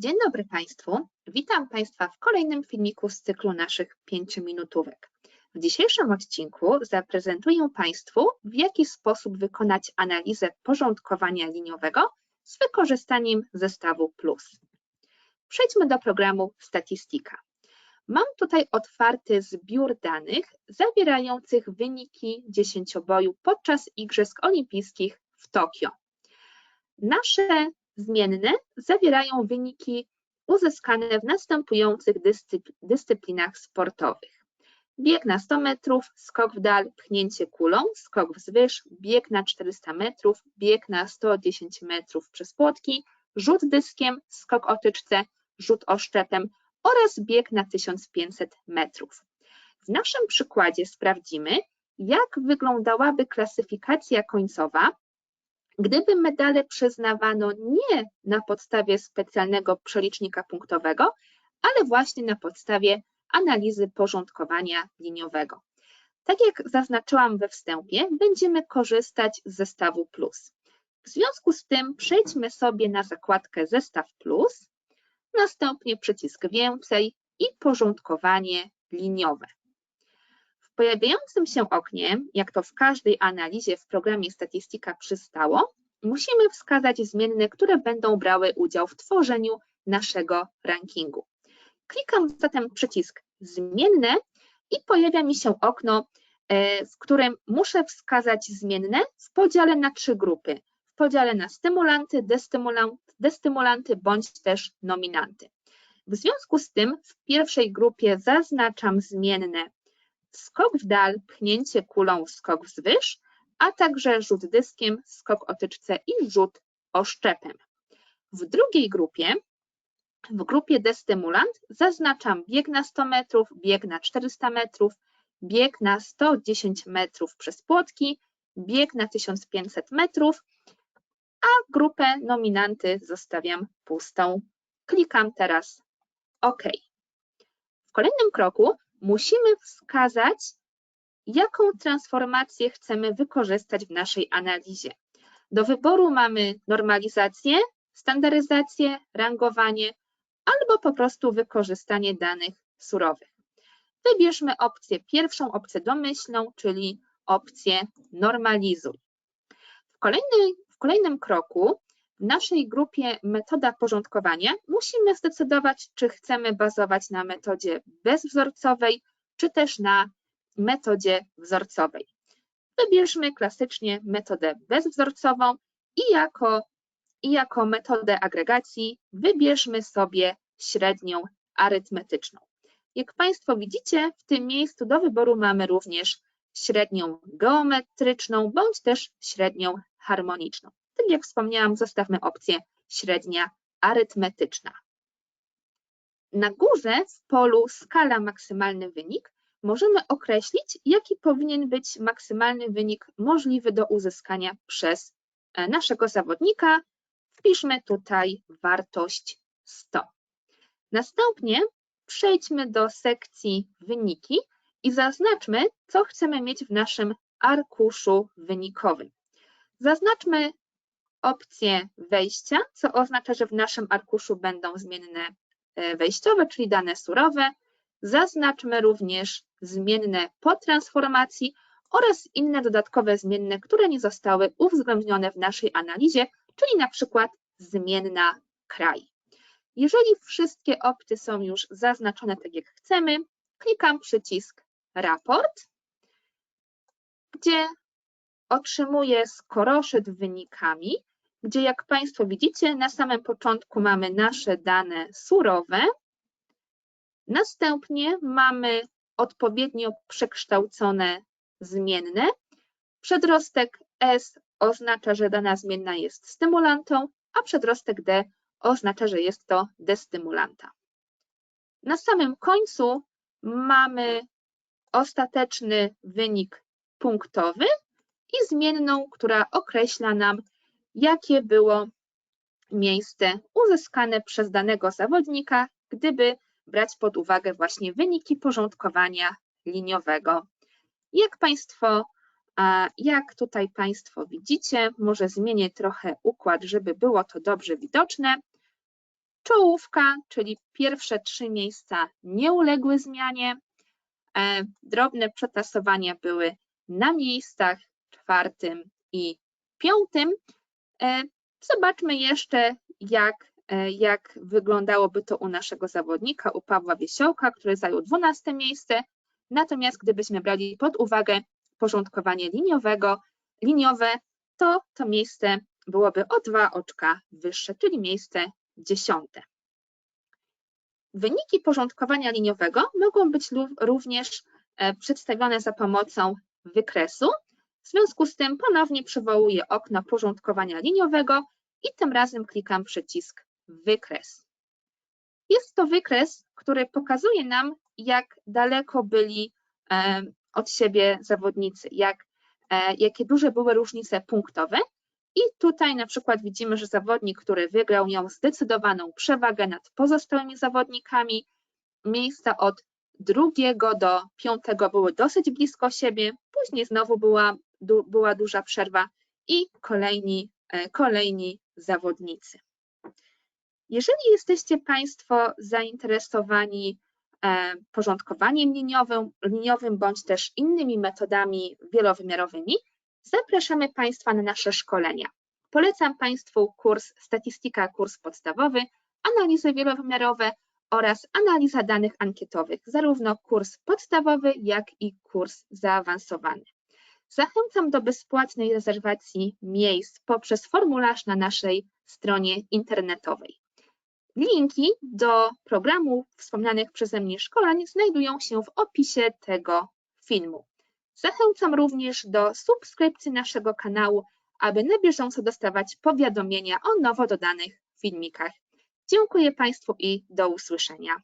Dzień dobry Państwu. Witam Państwa w kolejnym filmiku z cyklu naszych 5-minutówek. W dzisiejszym odcinku zaprezentuję Państwu, w jaki sposób wykonać analizę porządkowania liniowego z wykorzystaniem zestawu PLUS. Przejdźmy do programu Statystyka. Mam tutaj otwarty zbiór danych zawierających wyniki dziesięcioboju podczas Igrzysk Olimpijskich w Tokio. Nasze zmienne zawierają wyniki uzyskane w następujących dyscyplinach sportowych. Bieg na 100 metrów, skok w dal, pchnięcie kulą, skok wzwyż, bieg na 400 metrów, bieg na 110 metrów przez płotki, rzut dyskiem, skok o tyczce, rzut oszczepem oraz bieg na 1500 metrów. W naszym przykładzie sprawdzimy, jak wyglądałaby klasyfikacja końcowa Gdyby medale przyznawano nie na podstawie specjalnego przelicznika punktowego, ale właśnie na podstawie analizy porządkowania liniowego. Tak jak zaznaczyłam we wstępie, będziemy korzystać z zestawu plus. W związku z tym przejdźmy sobie na zakładkę Zestaw Plus, następnie przycisk Więcej i porządkowanie liniowe pojawiającym się oknie, jak to w każdej analizie w programie Statystyka przystało, musimy wskazać zmienne, które będą brały udział w tworzeniu naszego rankingu. Klikam zatem przycisk Zmienne i pojawia mi się okno, e, w którym muszę wskazać zmienne w podziale na trzy grupy. W podziale na stymulanty, destymulanty bądź też nominanty. W związku z tym w pierwszej grupie zaznaczam zmienne skok w dal, pchnięcie kulą, skok wzwyż, a także rzut dyskiem, skok o tyczce i rzut oszczepem. W drugiej grupie, w grupie destymulant, zaznaczam bieg na 100 metrów, bieg na 400 metrów, bieg na 110 metrów przez płotki, bieg na 1500 metrów, a grupę nominanty zostawiam pustą. Klikam teraz OK. W kolejnym kroku musimy wskazać, jaką transformację chcemy wykorzystać w naszej analizie. Do wyboru mamy normalizację, standaryzację, rangowanie albo po prostu wykorzystanie danych surowych. Wybierzmy opcję pierwszą, opcję domyślną, czyli opcję normalizuj. W, kolejnej, w kolejnym kroku w naszej grupie metoda porządkowania musimy zdecydować, czy chcemy bazować na metodzie bezwzorcowej, czy też na metodzie wzorcowej. Wybierzmy klasycznie metodę bezwzorcową i jako, i jako metodę agregacji wybierzmy sobie średnią arytmetyczną. Jak Państwo widzicie, w tym miejscu do wyboru mamy również średnią geometryczną bądź też średnią harmoniczną. Tak jak wspomniałam, zostawmy opcję średnia arytmetyczna. Na górze w polu skala maksymalny wynik możemy określić, jaki powinien być maksymalny wynik możliwy do uzyskania przez e, naszego zawodnika. Wpiszmy tutaj wartość 100. Następnie przejdźmy do sekcji wyniki i zaznaczmy, co chcemy mieć w naszym arkuszu wynikowym. Zaznaczmy opcję wejścia, co oznacza, że w naszym arkuszu będą zmienne e, wejściowe, czyli dane surowe. Zaznaczmy również zmienne po transformacji oraz inne dodatkowe zmienne, które nie zostały uwzględnione w naszej analizie, czyli na przykład zmienna kraj. Jeżeli wszystkie opcje są już zaznaczone tak jak chcemy, klikam przycisk raport, gdzie otrzymuję skoroszyt wynikami gdzie jak Państwo widzicie, na samym początku mamy nasze dane surowe, następnie mamy odpowiednio przekształcone zmienne. Przedrostek S oznacza, że dana zmienna jest stymulantą, a przedrostek D oznacza, że jest to destymulanta. Na samym końcu mamy ostateczny wynik punktowy i zmienną, która określa nam jakie było miejsce uzyskane przez danego zawodnika, gdyby brać pod uwagę właśnie wyniki porządkowania liniowego. Jak Państwo, jak tutaj Państwo widzicie, może zmienię trochę układ, żeby było to dobrze widoczne. czołówka, czyli pierwsze trzy miejsca nie uległy zmianie. E, drobne przetasowania były na miejscach czwartym i piątym. E, zobaczmy jeszcze, jak, jak wyglądałoby to u naszego zawodnika, u Pawła Wiesiołka, który zajął 12 miejsce. Natomiast gdybyśmy brali pod uwagę porządkowanie liniowego, liniowe, to to miejsce byłoby o dwa oczka wyższe, czyli miejsce dziesiąte. Wyniki porządkowania liniowego mogą być również e, przedstawione za pomocą wykresu. W związku z tym ponownie przywołuję okno porządkowania liniowego i tym razem klikam przycisk wykres. Jest to wykres, który pokazuje nam, jak daleko byli e, od siebie zawodnicy, jak, e, jakie duże były różnice punktowe. I tutaj na przykład widzimy, że zawodnik, który wygrał, miał zdecydowaną przewagę nad pozostałymi zawodnikami. Miejsca od drugiego do piątego były dosyć blisko siebie, później znowu była, du, była duża przerwa i kolejni, e, kolejni zawodnicy. Jeżeli jesteście Państwo zainteresowani e, porządkowaniem liniowym, liniowym bądź też innymi metodami wielowymiarowymi, zapraszamy Państwa na nasze szkolenia. Polecam Państwu kurs Statystyka, kurs podstawowy, analizy wielowymiarowe oraz analiza danych ankietowych, zarówno kurs podstawowy, jak i kurs zaawansowany. Zachęcam do bezpłatnej rezerwacji miejsc poprzez formularz na naszej stronie internetowej. Linki do programu wspomnianych przeze mnie szkoleń znajdują się w opisie tego filmu. Zachęcam również do subskrypcji naszego kanału, aby na bieżąco dostawać powiadomienia o nowo dodanych filmikach. Dziękuję Państwu i do usłyszenia.